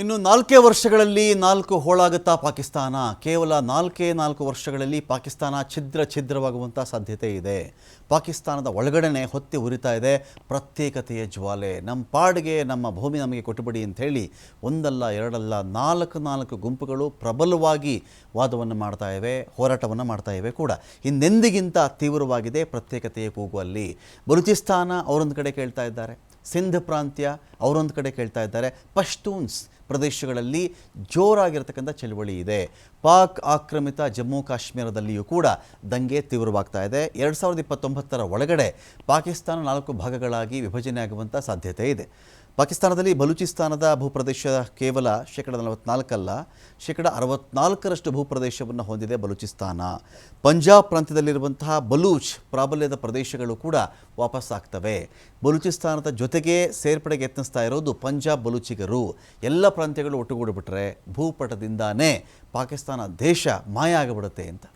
ಇನ್ನು ನಾಲ್ಕೇ ವರ್ಷಗಳಲ್ಲಿ ನಾಲ್ಕು ಹೋಳಾಗುತ್ತಾ ಪಾಕಿಸ್ತಾನ. ಕೇವಲ ನಾಲ್ಕೇ ನಾಲ್ಕು ವರ್ಷಗಳಲ್ಲಿ ಪಾಕಿಸ್ತಾನ ಛಿದ್ರ ಛಿದ್ರವಾಗುವಂಥ ಸಾಧ್ಯತೆ ಇದೆ. ಪಾಕಿಸ್ತಾನದ ಒಳಗಡೆನೆ ಹೊತ್ತಿ ಉರಿತಾ ಇದೆ. ಪ್ರತ್ಯೇಕತೆಯ ಜ್ವಾಲೆ. ನಮ್ಮ ಪಾಡಿಗೆ, ನಮ್ಮ ಭೂಮಿ ನಮಗೆ ಕೊಟ್ಟುಬಿಡಿ ಅಂತ ಹೇಳಿ ಒಂದಲ್ಲ, ಎರಡಲ್ಲ, ನಾಲ್ಕು ನಾಲ್ಕು ಗುಂಪುಗಳು ಪ್ರಬಲವಾಗಿ ವಾದವನ್ನು ಮಾಡ್ತಾ ಇವೆ, ಹೋರಾಟವನ್ನು ಮಾಡ್ತಾ ಇವೆ ಕೂಡ. ಇನ್ನೆಂದಿಗಿಂತ ತೀವ್ರವಾಗಿದೆ ಪ್ರತ್ಯೇಕತೆಯ ಕೂಗು ಅಲ್ಲಿ. ಬಲೂಚಿಸ್ತಾನ ಅವರೊಂದು ಕಡೆ ಕೇಳ್ತಾ ಇದ್ದಾರೆ. ಸಿಂಧ್ ಪ್ರಾಂತ್ಯ ಅವರೊಂದು ಕಡೆ ಕೇಳ್ತಾ ಇದ್ದಾರೆ, ಪಶ್ತೂನ್ಸ್ ಪ್ರದೇಶಗಳಲ್ಲಿ ಜೋರಾಗಿರತಕ್ಕಂಥ ಚಳುವಳಿ ಇದೆ. ಪಾಕ್ ಆಕ್ರಮಿತ ಜಮ್ಮು ಕಾಶ್ಮೀರದಲ್ಲಿಯೂ ಕೂಡ ದಂಗೆ ತೀವ್ರವಾಗ್ತಾ ಇದೆ. ಎರಡು ಸಾವಿರದ ಇಪ್ಪತ್ತೊಂಬತ್ತರ ಒಳಗಡೆ ಪಾಕಿಸ್ತಾನ ನಾಲ್ಕು ಭಾಗಗಳಾಗಿ ವಿಭಜನೆ ಆಗುವಂಥ ಸಾಧ್ಯತೆ ಇದೆ. ಪಾಕಿಸ್ತಾನದಲ್ಲಿ ಬಲೂಚಿಸ್ತಾನದ ಭೂಪ್ರದೇಶ ಕೇವಲ ಶೇಕಡ ನಲವತ್ನಾಲ್ಕಲ್ಲ, ಶೇಕಡ ಅರವತ್ನಾಲ್ಕರಷ್ಟು ಭೂಪ್ರದೇಶವನ್ನು ಹೊಂದಿದೆ ಬಲೂಚಿಸ್ತಾನ. ಪಂಜಾಬ್ ಪ್ರಾಂತ್ಯದಲ್ಲಿರುವಂತಹ ಬಲೂಚ್ ಪ್ರಾಬಲ್ಯದ ಪ್ರದೇಶಗಳು ಕೂಡ ವಾಪಸ್ಸಾಗ್ತವೆ. ಬಲೂಚಿಸ್ತಾನದ ಜೊತೆಗೆ ಸೇರ್ಪಡೆಗೆ ಯತ್ನಿಸ್ತಾ ಇರೋದು ಪಂಜಾಬ್ ಬಲೂಚಿಗರು. ಎಲ್ಲ ಪ್ರಾಂತ್ಯಗಳು ಒಟ್ಟುಗೂಡಿಬಿಟ್ರೆ ಭೂಪಟದಿಂದಾನೇ ಪಾಕಿಸ್ತಾನ ದೇಶ ಮಾಯ ಆಗಿಬಿಡುತ್ತೆ ಅಂತ.